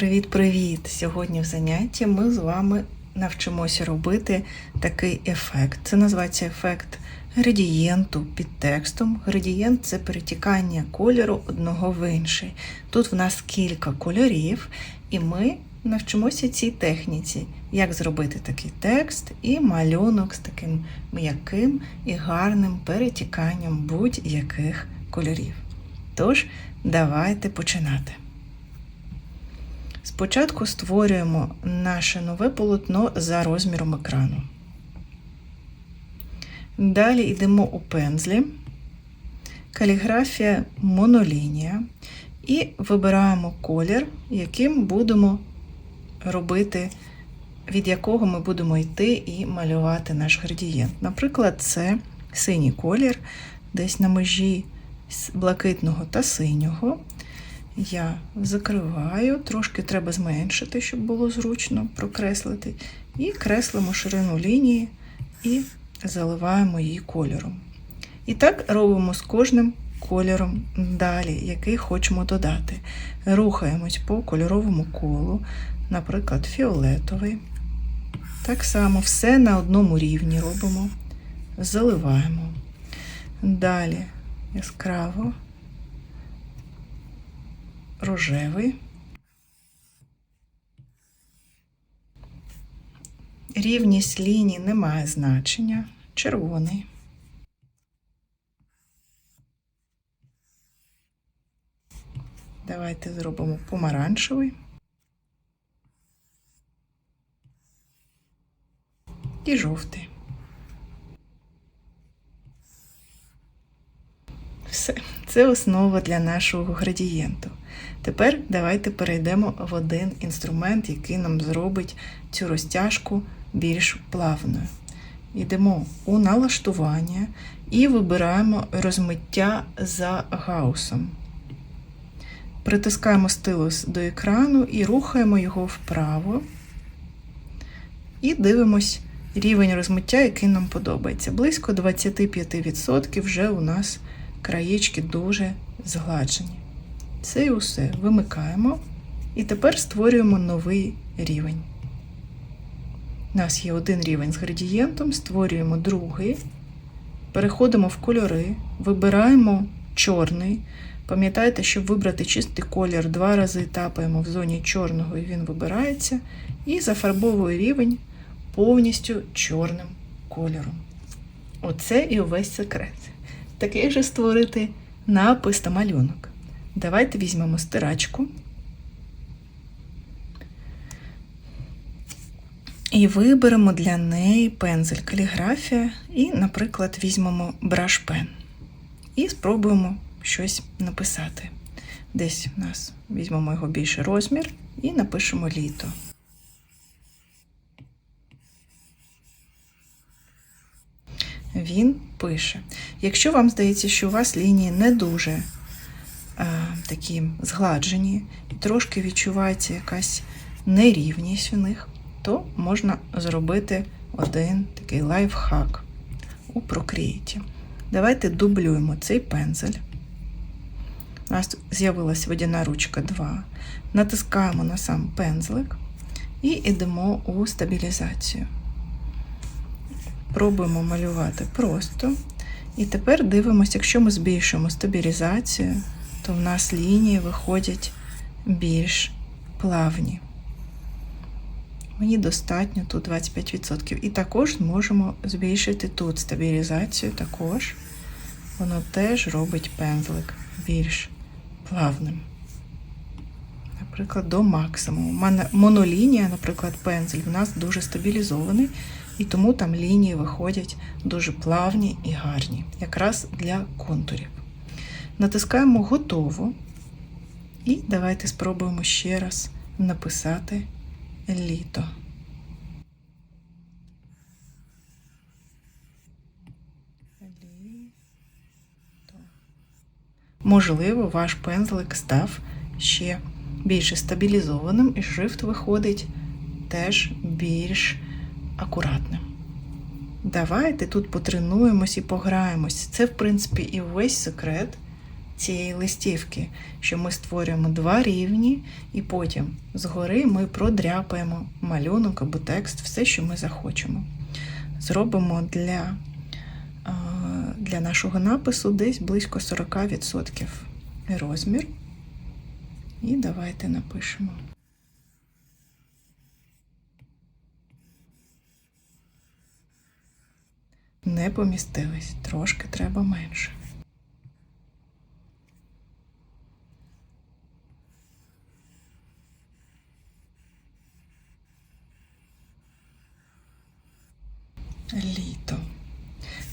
Привіт-привіт! Сьогодні в занятті ми з вами навчимося робити такий ефект. Це називається ефект градієнту під текстом. Градієнт це перетікання кольору одного в інший. Тут в нас кілька кольорів, і ми навчимося цій техніці, як зробити такий текст і малюнок з таким м'яким і гарним перетіканням будь-яких кольорів. Тож, давайте починати. Спочатку створюємо наше нове полотно за розміром екрану. Далі йдемо у пензлі, каліграфія монолінія і вибираємо колір, яким будемо робити, від якого ми будемо йти і малювати наш градієнт. Наприклад, це синій колір, десь на межі блакитного та синього. Я закриваю, трошки треба зменшити, щоб було зручно прокреслити. І креслимо ширину лінії і заливаємо її кольором. І так робимо з кожним кольором далі, який хочемо додати. Рухаємось по кольоровому колу, наприклад, фіолетовий. Так само все на одному рівні робимо, заливаємо. Далі яскраво рожевий. Рівність ліній не має значення. Червоний. Давайте зробимо помаранчевий. І жовтий. Все, це основа для нашого градієнту. Тепер давайте перейдемо в один інструмент, який нам зробить цю розтяжку більш плавною. Йдемо у налаштування і вибираємо розмиття за гаусом. Притискаємо стилус до екрану і рухаємо його вправо. І дивимось рівень розмиття, який нам подобається. Близько 25% вже у нас краєчки дуже згладжені. Це і усе вимикаємо. І тепер створюємо новий рівень. У нас є один рівень з градієнтом, створюємо другий, переходимо в кольори, вибираємо чорний. Пам'ятайте, щоб вибрати чистий колір, два рази тапаємо в зоні чорного і він вибирається. І зафарбовує рівень повністю чорним кольором. Оце і увесь секрет. Такий же створити напис та малюнок. Давайте візьмемо стирачку і виберемо для неї пензель каліграфія і, наприклад, візьмемо браш-пен і спробуємо щось написати. Десь у нас візьмемо його більший розмір і напишемо літо. Він пише. Якщо вам здається, що у вас лінії не дуже а, такі згладжені, і трошки відчувається якась нерівність у них, то можна зробити один такий лайфхак у Procreate. Давайте дублюємо цей пензель. У нас з'явилася водяна ручка 2. Натискаємо на сам пензлик і йдемо у стабілізацію. Пробуємо малювати просто. І тепер дивимося, якщо ми збільшуємо стабілізацію, то в нас лінії виходять більш плавні. Мені достатньо тут 25%. І також можемо збільшити тут стабілізацію, також воно теж робить пензлик більш плавним. Наприклад, до максимуму. Монолінія, наприклад, пензель, в нас дуже стабілізований, і тому там лінії виходять дуже плавні і гарні, якраз для контурів. Натискаємо готово. І давайте спробуємо ще раз написати літо. Можливо, ваш пензлик став ще більш стабілізованим, і шрифт виходить теж більш акуратним. Давайте тут потренуємось і пограємось. Це, в принципі, і весь секрет цієї листівки, що ми створюємо два рівні, і потім згори ми продряпаємо малюнок або текст, все, що ми захочемо. Зробимо для, для нашого напису десь близько 40% розмір. І давайте напишемо. Не помістились, трошки треба менше. Літо.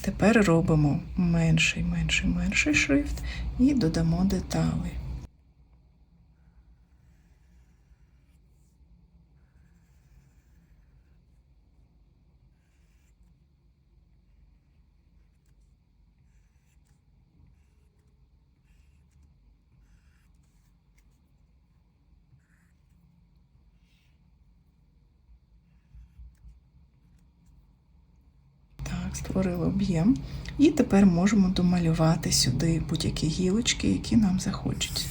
Тепер робимо менший, менший, менший шрифт і додамо деталі. Так, створили об'єм. І тепер можемо домалювати сюди будь-які гілочки, які нам захочуться.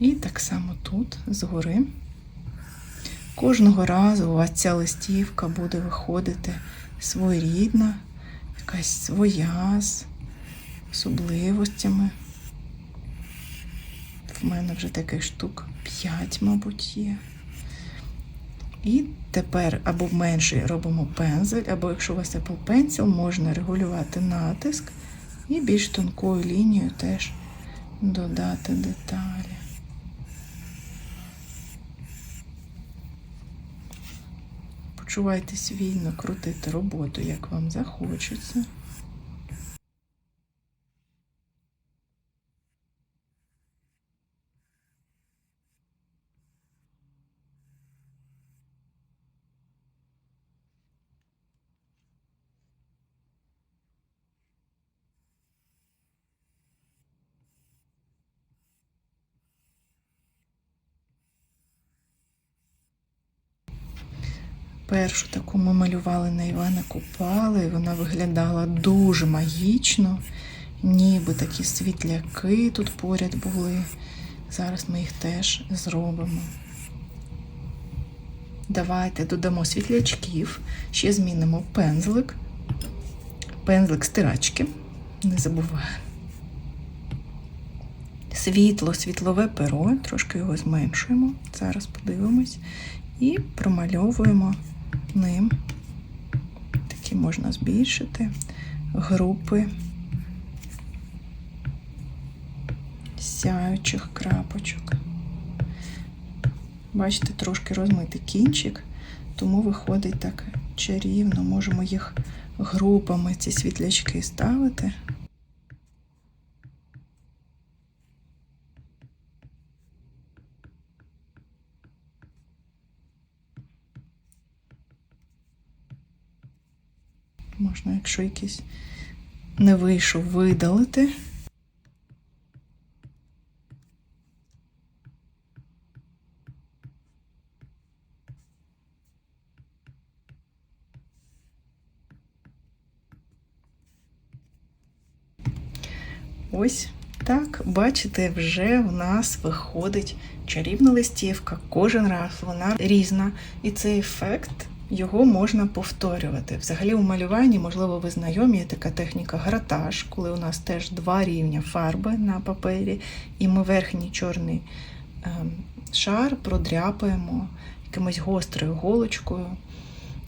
І так само тут, згори. Кожного разу у вас ця листівка буде виходити своєрідна, якась своя з особливостями. В мене вже таких штук 5, мабуть, є. І тепер або менший робимо пензель, або якщо у вас Apple Pencil, можна регулювати натиск і більш тонкою лінією теж додати деталі. Почувайтесь вільно крутити роботу, як вам захочеться. Першу таку ми малювали на Івана Купала, і вона виглядала дуже магічно, ніби такі світляки тут поряд були. Зараз ми їх теж зробимо. Давайте додамо світлячків, ще змінимо пензлик, пензлик стирачки, не забуваємо. Світло, світлове перо, трошки його зменшуємо. Зараз подивимось. І промальовуємо ним. Такі можна збільшити групи сяючих крапочок. Бачите, трошки розмитий кінчик, тому виходить так чарівно, можемо їх групами, ці світлячки ставити. Можна, якщо якийсь не вийшов, видалити. Ось так, бачите, вже в нас виходить чарівна листівка. Кожен раз вона різна. І цей ефект його можна повторювати. Взагалі, у малюванні, можливо, ви знайомі є така техніка гратаж, коли у нас теж два рівня фарби на папері, і ми верхній чорний ем, шар продряпаємо якимось гострою голочкою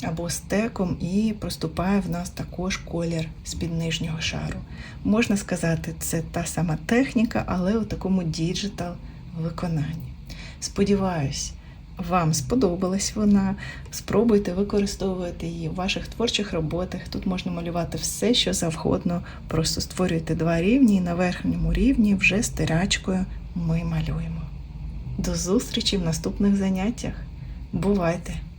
або стеком, і проступає в нас також колір з-під нижнього шару. Можна сказати, це та сама техніка, але у такому діджитал виконанні. Сподіваюсь, вам сподобалась вона. Спробуйте використовувати її в ваших творчих роботах. Тут можна малювати все, що завгодно. Просто створюйте два рівні, і на верхньому рівні вже стирачкою ми малюємо. До зустрічі в наступних заняттях. Бувайте!